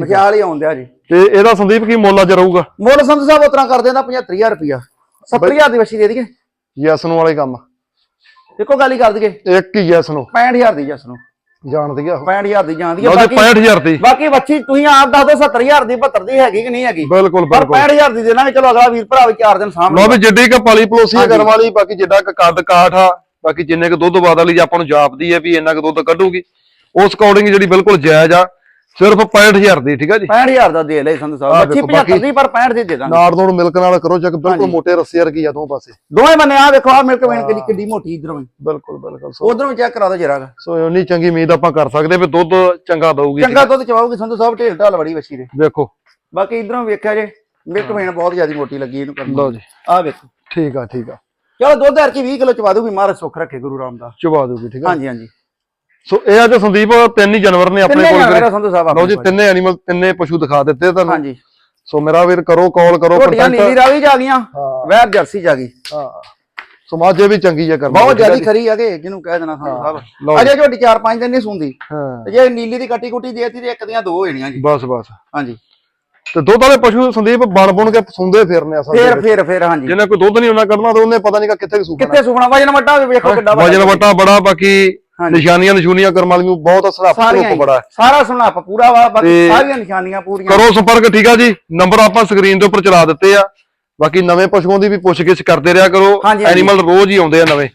ਮਖਿਆਲ ਹੀ ਆਉਂਦਿਆ ਜੀ। ਤੇ ਇਹਦਾ ਸੰਦੀਪ ਕੀ ਮੁੱਲ ਅੱਜ ਰਹੂਗਾ? ਮੁੱਲ ਸੰਧੂ ਸਾਹਿਬ ਉਤਰਾ ਕਰ ਦਿੰਦਾ 75000 ਰੁਪਿਆ 70000 ਦੀ ਵਛੀ ਦੇ ਦਈਏ। ਯੈਸ ਨੂੰ ਵਾਲੇ ਕੰਮ। ਇੱਕੋ ਗੱਲ ਹੀ ਕਰ ਦਈਏ। ਇੱਕ ਹੀ ਯੈਸ ਨੂੰ। 65000 ਦੀ ਜਸ ਨੂੰ। ਜਾਣਦੀ ਆ 65000 ਦੀ ਜਾਂਦੀ ਉਹਦੇ ਬਾਕੀ 65000 ਦੀ। ਬਾਕੀ ਵੱਛੀ ਤੁਸੀਂ ਆਪ ਦੱਸ ਦਿਓ 70000 ਦੀ 72 ਦੀ ਹੈਗੀ ਕਿ ਨਹੀਂ ਹੈਗੀ? ਬਿਲਕੁਲ ਪਰ ਬਿਲਕੁਲ। 65000 ਦੀ ਦੇਣਾਗੇ ਚਲੋ ਅਗਲਾ ਵੀਰ ਭਰਾ ਵੀ ਚਾਰ ਦਿਨ ਸਾਹਮਣੇ ਲੋ ਵੀ ਜਿੱਡੀ ਕ ਪਾਲੀ ਪਲੋਸੀ ਹਾਂਜੀ। ਕਰਨ ਵਾਲੀ ਬਾਕੀ ਜਿੱਡਾ ਕ ਕੱਦ ਕਾਠ ਆ ਬਾਕੀ ਜਿੰਨੇ ਕ ਦੁੱਧ ਜੇ ਆਪਾਂ ਨੂੰ ਜਾਪਦੀ ਹੈ ਵੀ ਇੰਨਾ ਕ ਦੁੱਧ ਕੱਢੂਗੀ। ਉਸ ਅਕੋਰਡਿੰਗ ਜਿਹੜੀ ਬਿਲਕੁਲ ਜਾਇਜ਼ ਆ ਸਿਰਫ 65000 ਦੀ ਠੀਕ ਆ ਜੀ? 65000 ਦਾ ਦੇ ਲੈ ਸੰਧੂ ਸਾਹਿਬ। ਬੱਚੀ ਵੇਖੋ, 75 ਬਾਕੀ- ਦੀ ਪਰ 65 ਦੀ ਦੇ ਦਾਂਗੇ। ਨਾੜ ਨੋੜ ਮਿਲਕ ਨਾਲ ਕਰੋ ਚੈੱਕ ਬਿਲਕੁਲ। ਮੋਟੇ ਰੱਸੇ ਵਰਗੀ ਆ ਦੋ ਪਾਸੇ। ਦੋਵੇਂ ਬੰਨੇ ਆ ਵੇਖੋ ਆ ਮਿਲਕ ਵੇਣ ਕਿੰਨੀ ਕਿੱਡੀ ਮੋਟੀ ਇਧਰੋਂ ਬਿਲਕੁਲ ਬਿਲਕੁਲ ਸੋ ਉਧਰੋਂ ਚੈੱਕ ਕਰਾ ਦਿਓ ਜਰਾ। ਸੋ ਉਨੀ ਚੰਗੀ ਉਮੀਦ ਆਪਾਂ ਕਰ ਸਕਦੇ ਵੀ ਦੁੱਧ ਚੰਗਾ ਦਊਗੀ ਚੰਗਾ ਦੁੱਧ ਚਵਾਉਗੀ ਸੰਧੂ ਸਾਹਿਬ ਢੇਲ ਢਾਲ ਬੜੀ ਵੱਛੀ ਦੇ। ਵੇਖੋ ਬਾਕੀ ਇਧਰੋਂ ਵੇਖਿਆ ਜੇ ਮਿਲਕ ਵੇਣ ਬਹੁਤ ਜ਼ਿਆਦਾ ਮੋਟੀ ਲੱਗੀ ਇਹਨੂੰ ਕਰਨ ਲਓ ਜੀ। ਆ ਵੇਖੋ। ਠੀਕ ਆ ਠੀਕ ਆ। ਚਲੋ ਦੁੱਧ ਹਰ ਕੀ 20 ਕਿਲੋ ਚਵਾ ਦੂਗੀ ਮਹਾਰਾਜ ਸੁੱਖ ਰੱਖੇ ਗੁਰੂ ਰਾਮਦਾਸ। ਚੁਬਾ ਦੂਗੀ ਠੀਕ ਆ। ਹਾਂਜੀ ਹਾਂਜੀ। ਸੋ ਇਹ ਅੱਜ ਸੰਦੀਪ ਤਿੰਨ ਹੀ ਜਾਨਵਰ ਨੇ ਆਪਣੇ ਕੋਲ ਆ ਸੰਧੂ ਸਾਹਿਬ ਲਓ ਜੀ। ਤਿੰਨੇ ਐਨੀਮਲ ਤਿੰਨੇ ਪਸ਼ੂ ਦਿਖਾ ਦਿੱਤੇ ਤੁਹਾਨੂੰ। ਹਾਂਜੀ। ਸੋ ਮੇਰਾ ਵੀਰ ਕਰੋ ਕਾਲ ਕਰੋ contact। ਨੀਲੀ ਰਾਵੀ ਜਾ ਗਈਆਂ। ਵੈਰ ਜਰਸੀ ਜਾ ਗਈ। ਹਾਂ। ਸਮਾਜੇ ਵੀ ਚੰਗੀ ਹੈ ਕਰਨਾ ਬਹੁਤ ਜ਼ਿਆਦੀ ਖਰੀ ਹੈਗੇ ਜਿਹਨੂੰ ਕਹਿ ਦੇਣਾ ਸੰਧੂ ਸਾਹਿਬ। ਅਜੇ ਝੋਟੀ 4-5 ਦਿਨ ਨਹੀਂ ਸੁੰਦੀ। ਹਾਂ। ਤੇ ਜੇ ਨੀਲੀ ਦੀ ਕੱਟੀ ਕੁੱਟੀ ਦੇਤੀ ਤੇ ਇੱਕ ਦੀਆਂ ਦੋ ਹੋ ਜਾਣੀਆਂ ਜੀ। ਬਸ ਬਸ। ਹਾਂਜੀ। ਤੇ ਦੁੱਧ ਵਾਲੇ ਪਸ਼ੂ ਸੰਦੀਪ ਬਣ ਬੁਣ ਕੇ ਸੁੰਦੇ ਫਿਰਨੇ ਅਸਲ ਫੇਰ ਦੇ ਫੇਰ ਫੇਰ ਹਾਂਜੀ। ਜਿਹਨੇ ਕੋਈ ਦੁੱਧ ਨਹੀਂ ਉਹਨਾਂ ਕੱਢਣਾ ਤੇ ਉਹਨੇ ਪਤਾ ਨਹੀਂ ਕਿੱਥੇ ਸੁਖਣਾ। ਕਿੱਥੇ ਸੁਖਣਾ? ਵਜਨ ਵੱਡਾ ਵੇਖੋ ਕਿੱਡਾ ਵਜਨ ਵਟਾ ਬੜਾ ਬਾਕੀ। ਨਿਸ਼ਾਨੀਆਂ ਨਿਸ਼ੂਨੀਆਂ ਕਰਮ ਵਾਲੀ ਨੂੰ ਬਹੁਤ ਅਸਰ ਸਾਰੀਆਂ ਹੀ। ਬੜਾ ਹੈ। ਸਾਰਾ ਸੁਣਾਪ ਪੂਰਾ ਵਾ ਬਾਕੀ ਤੇ- ਸਾਰੀਆਂ ਨਿਸ਼ਾਨੀਆਂ ਪੂਰੀਆਂ। ਕਰੋ ਸੰਪਰਕ ਠੀਕ ਆ ਜੀ? ਨੰਬਰ ਆਪਾਂ ਸਕਰੀਨ ਦੇ ਉੱਪਰ ਚਲਾ ਦਿੱਤੇ ਆ। ਬਾਕੀ ਨਵੇਂ ਪਸ਼ੂਆਂ ਦੀ ਵੀ ਪੁੱਛਗਿੱਛ ਕਰਦੇ ਰਿਹਾ ਕਰੋ। ਹਾਂਜੀ, ਹਾਂਜੀ। ਐਨੀਮਲ ਰੋਜ਼ ਹੀ ਆਉਂਦੇ ਆ ਨਵੇਂ।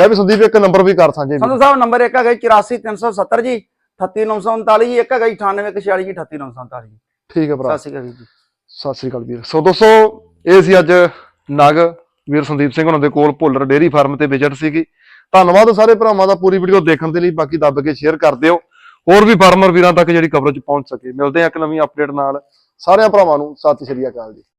ਲੈ ਵੀ ਸੰਦੀਪ ਇੱਕ ਨੰਬਰ ਵੀ ਕਰ ਸਾਂਝੇ ਵੀ ਸੰਧੂ ਸਾਹਿਬ ਨੰਬਰ ਇੱਕ ਹੈਗਾ ਜੀ 84370 ਜੀ 38939 ਜੀ ਇੱਕ ਹੈਗਾ ਜੀ 9846 ਜੀ 38939 ਜੀ। ਠੀਕ ਹੈ ਭਰਾ। ਸਤਿ ਸ਼੍ਰੀ ਅਕਾਲ ਵੀਰ ਜੀ। ਸਤਿ ਸ੍ਰੀ ਅਕਾਲ ਵੀਰ। ਸੋ ਦੋਸਤੋ ਇਹ ਸੀ ਅੱਜ ਨਗ ਵੀਰ ਸੰਦੀਪ ਸਿੰਘ ਉਹਨਾਂ ਦੇ ਕੋਲ ਭੁੱਲਰ ਡੇਰੀ ਫਾਰਮ ਤੇ ਵਿਜ਼ਿਟ ਸੀਗੀ। ਧੰਨਵਾਦ ਸਾਰੇ ਭਰਾਵਾਂ ਦਾ ਪੂਰੀ ਵੀਡੀਓ ਦੇਖਣ ਦੇ ਲਈ, ਬਾਕੀ ਦੱਬ ਕੇ ਸ਼ੇਅਰ ਕਰ ਦਿਓ। ਹੋਰ ਵੀ ਫਾਰਮਰ ਵੀਰਾਂ ਤੱਕ ਜਿਹੜੀ ਕਵਰੇਜ ਪਹੁੰਚ ਸਕੇ। ਮਿਲਦੇ ਆ ਇੱਕ ਨਵੀਂ ਅਪਡੇਟ ਨਾਲ। ਸਾਰਿਆਂ ਭਰਾਵਾਂ ਨੂੰ ਸਤਿ ਸ਼੍ਰੀ ਅਕਾਲ ਜੀ।